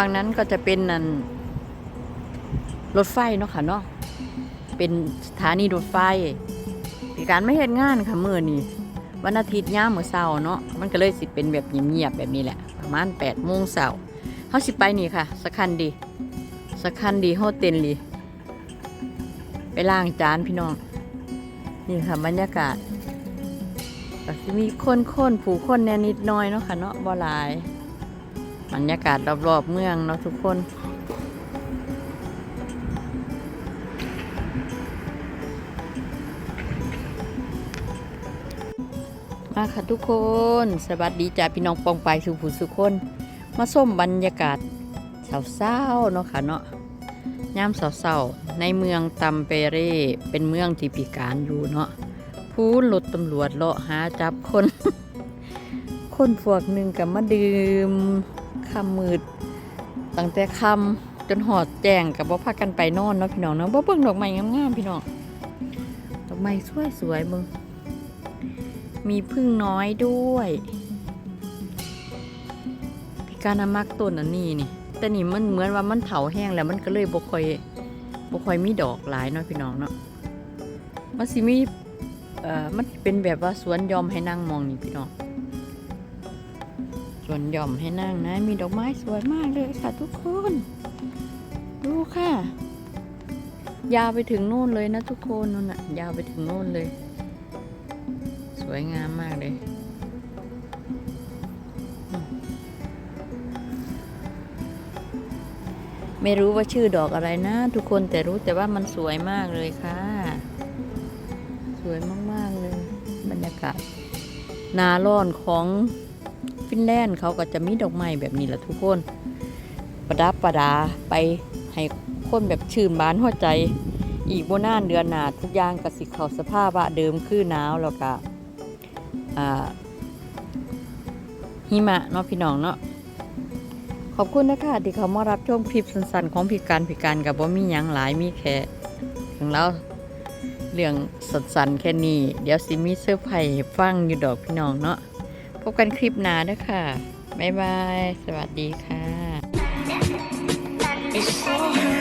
ฝั่งนั้นก็จะเป็นนันรถไฟเนาะค่ะเนาะเป็นสถานีรถไฟการไม่เห็นงานค่ะมื่อนี้วันอาทิตย์ย่ามมื้อเช้าเนาะมันก็เลยสิเป็นแบบเงียบๆแบบนี้แหละ ประมาณ8โมงเช้าเฮาสิไปนี่ค่ะสักคันดีสักคันดีโฮเต็นลีไปล้างจานพี่น้อง นี่ค่ะบรรยากาศก็มีคนๆ ผู้คนแน่นิดน้อยเนาะค่ะเนาะบ่หลาย บรรยากาศรอบๆเมืองเนาะทุกคน มาค่ะทุกคน สวัสดีจ้าพี่น้องปองไปสุผู้สุคน มาส้มบรรยากาศเศร้าๆเนาะค่ะเนาะยามเศร้าๆในเมืองตัมเปเร่เป็นเมืองที่พิการอยู่เนาะพูนรถตำรวจเลาะหาจับคน คนพวกหนึ่งกับมาดื่ม คำมืดตั้งแต่คำจนหอดแจงกับบ่พากันไปนอนเนาะพี่น้องเนาะบ่เบิ่งดอกไม้งามๆพี่น้องดอกไม้สวยๆมึงมีพึ่งน้อยด้วยพี่การมักต้นอันนี้นี่ แต่นี่มันเหมือนว่ามันเถาแห้งแล้วมันก็เลยบ่ค่อยบ่ค่อยมีดอกหลายเนาะพี่น้องเนาะมันสิมีเอ่อมันเป็นแบบว่าสวนยอมให้นั่งมองนี่พี่น้อง ส่วนหย่อมให้นั่งนะ มีดอกไม้สวยมากเลยค่ะทุกคน ดูค่ะ ยาวไปถึงโน่นเลยนะทุกคนนู่นน่ะ ยาวไปถึงโน่นเลย สวยงามมากเลยไม่รู้ว่าชื่อดอกอะไรนะ ทุกคนแต่รู้แต่ว่ามันสวยมากเลยค่ะ สวยมาก ๆ เลย บรรยากาศนาร้อนของ ฟินแลนด์เขาก็จะมีดอกไม้แบบนี้แหละทุกคน ประดับประดาไปให้คนแบบชื่นบานหัวใจ อีกโบนานเดือนหนาทุกอย่างกสิเขาสภาพว่าเดิมคือหนาวแล้วก็หิมะเนาะพี่น้องเนาะขอบคุณนะคะที่เขามารับชมคลิปสั้นๆ ของพิการพิการกับว่ามีหยังหลายมีแค่ถึงแล้วเรื่องสั้นๆแค่นี้ เดี๋ยวสิมีเสื้อไผ่ฟังอยู่ดอกพี่น้องเนาะ บกันคลิปหน้าด้วยค่ะ บ๊ายบาย สวัสดีค่ะ